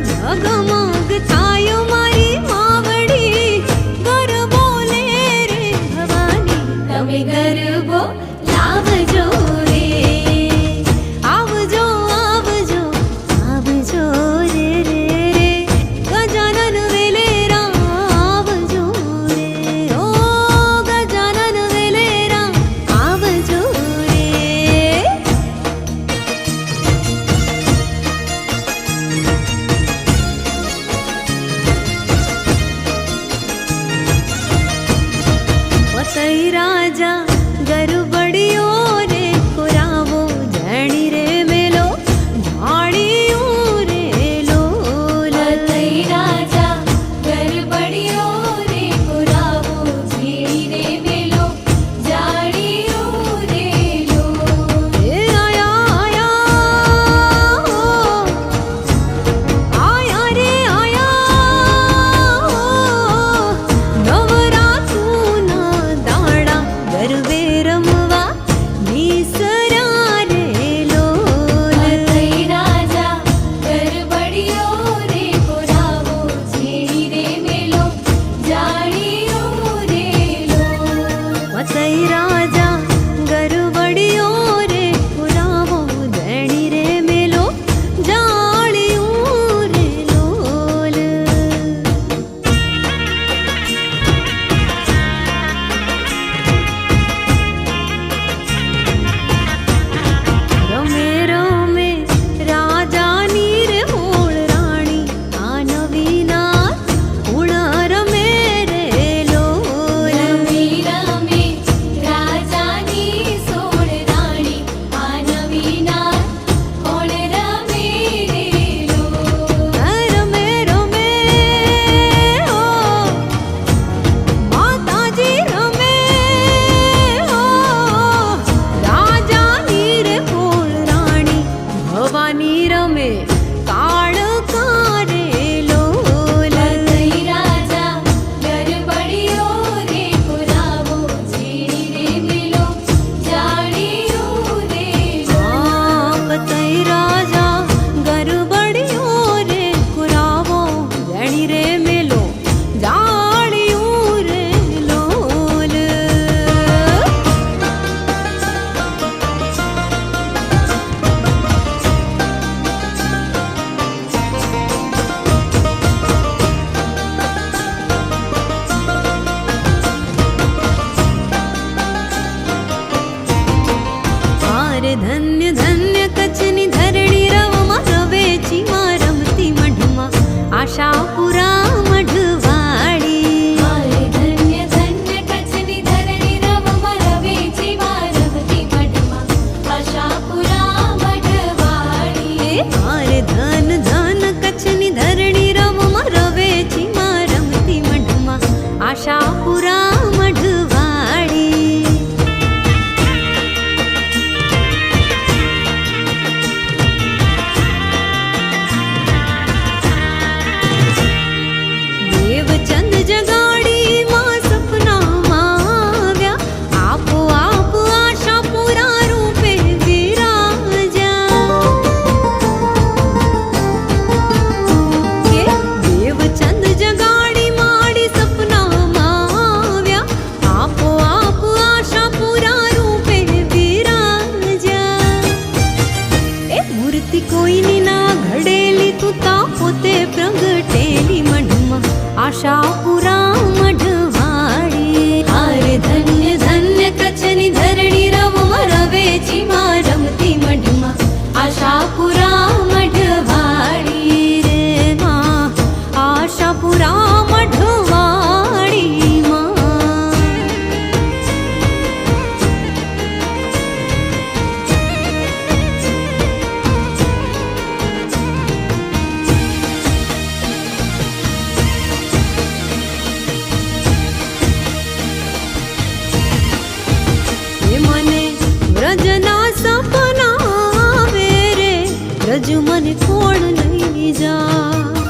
জগমা હજુ મને કોણ લઈ જા.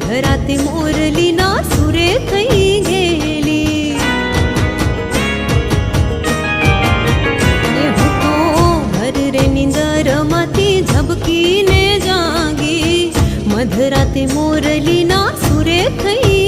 અધરાતે મોરલીના સુરે થઈ ગયેલી હું તો ભર રે નિંદરમાંથી ઝબકીને જાગી મધરાતે મોરલીના સુરે થઈ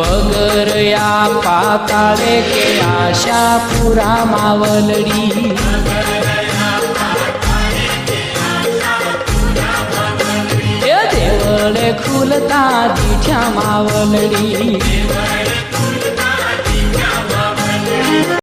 पगर या पाताळे के आशा पुरा मावलडी. देवळे खुलता तिच्या मावलडी.